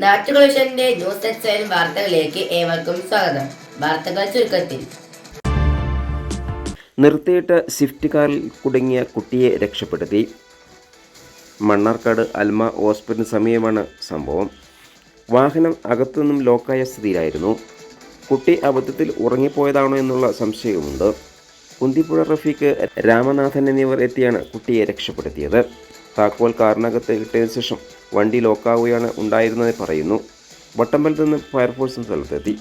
നാട്ടുകളുഷന്റെ news എക്സൈൻ വാർത്തകളിലേക്ക് ഏവർക്കും സ്വാഗതം. വാർത്തകൾ ചുരുക്കത്തിൽ. നിർത്തിയിട്ട സ്വിഫ്റ്റ് കാറിൽ കുടുങ്ങിയ കുട്ടിയെ രക്ഷപ്പെടുത്തി. മണ്ണാർക്കാട് അൽമ ഹോസ്പിറ്റലിന് സമീപമാണ് സംഭവം. വാഹനം അകത്തുനിന്നും ലോക്കായ സ്ഥിതിയിലായിരുന്നു. കുട്ടി അബദ്ധത്തിൽ ഉറങ്ങിപ്പോയതാണോ എന്നുള്ള സംശയവുമുണ്ട്. കുന്തിപ്പുഴ റഫീഖ് രാമനാഥൻ എന്നിവർ എത്തിയാണ് കുട്ടിയെ രക്ഷപ്പെടുത്തിയത്. താക്കോൽ കാറിനകത്ത് ഇട്ടതിനു ശേഷം വണ്ടി ലോക്കാവുകയാണ് ഉണ്ടായിരുന്നത് പറയുന്നു. വട്ടമ്പലത്ത് നിന്ന് ഫയർഫോഴ്സും സ്ഥലത്തെത്തി.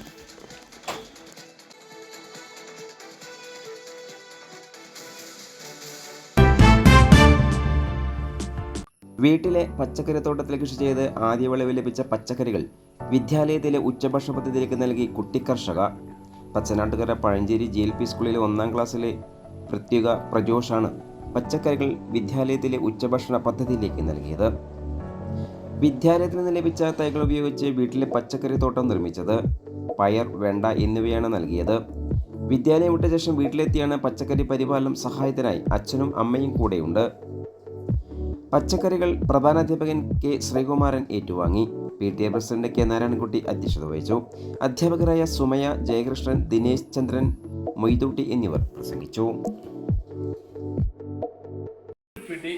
വീട്ടിലെ പച്ചക്കറി തോട്ടത്തിൽ കൃഷി ചെയ്ത് ആദ്യ വിളവ് ലഭിച്ച പച്ചക്കറികൾ വിദ്യാലയത്തിലെ ഉച്ചഭക്ഷണ പദ്ധതിയിലേക്ക് നൽകി കുട്ടിക്കർഷക. Pachanattukara Pazhanchery G L P സ്കൂളിലെ ഒന്നാം ക്ലാസ്സിലെ പ്രത്യേക പ്രജോഷാണ് പച്ചക്കറികൾ വിദ്യാലയത്തിലെ ഉച്ചഭക്ഷണ പദ്ധതിയിലേക്ക് നൽകിയത്. വിദ്യാലയത്തിൽ നിന്ന് ലഭിച്ച തൈകൾ ഉപയോഗിച്ച് വീട്ടിലെ പച്ചക്കറി തോട്ടം നിർമ്മിച്ചത് പയർ വെണ്ട എന്നിവയാണ് നൽകിയത്. വിദ്യാലയം വിട്ട ശേഷം വീട്ടിലെത്തിയാണ് പച്ചക്കറി പരിപാലനം സഹായത്തിനായി അച്ഛനും അമ്മയും കൂടെയുണ്ട്. പച്ചക്കറികൾ പ്രധാനാധ്യാപകൻ കെ ശ്രീകുമാരൻ ഏറ്റുവാങ്ങി. P T A president K Narayanankutty അധ്യക്ഷത വഹിച്ചു. അധ്യാപകരായ സുമയ ജയകൃഷ്ണൻ ദിനേശ് ചന്ദ്രൻ മൊയ്തൂട്ടി എന്നിവർ പ്രസംഗിച്ചു. പിടി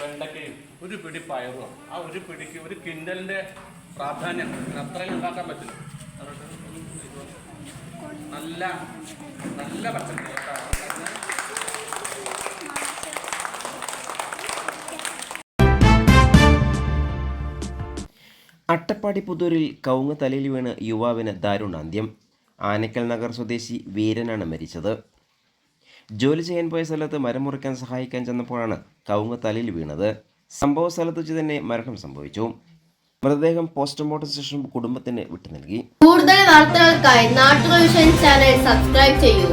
വെണ്ടക്കയും ഒരു പിടി പയറും. ആ ഒരു പിടിക്ക് ഒരു കിൻഡലിന്റെ പ്രാധാന്യം അത്രയും ഉണ്ടാക്കാൻ പറ്റില്ല. നല്ല നല്ല പച്ചക്കറി അട്ടപ്പാടി പുതൂരിൽ കവുങ്ങ് തലയിൽ വീണ് യുവാവിന് ദാരുണാന്ത്യം. ആനക്കൽ നഗർ സ്വദേശി വീരനാണ് മരിച്ചത്. ജോലി ചെയ്യാൻ പോയ സ്ഥലത്ത് മരം മുറിക്കാൻ സഹായിക്കാൻ ചെന്നപ്പോഴാണ് കവുങ്ങ് തലയിൽ വീണത്. സംഭവ സ്ഥലത്ത് വെച്ച് തന്നെ മരണം സംഭവിച്ചു. മൃതദേഹം പോസ്റ്റ്മോർട്ടം ശേഷം കുടുംബത്തിന് വിട്ടു നൽകി കൂടുതൽ വാർത്തകൾക്കായി നാട്ടുകൾ ചാനൽ സബ്സ്ക്രൈബ് ചെയ്യൂ.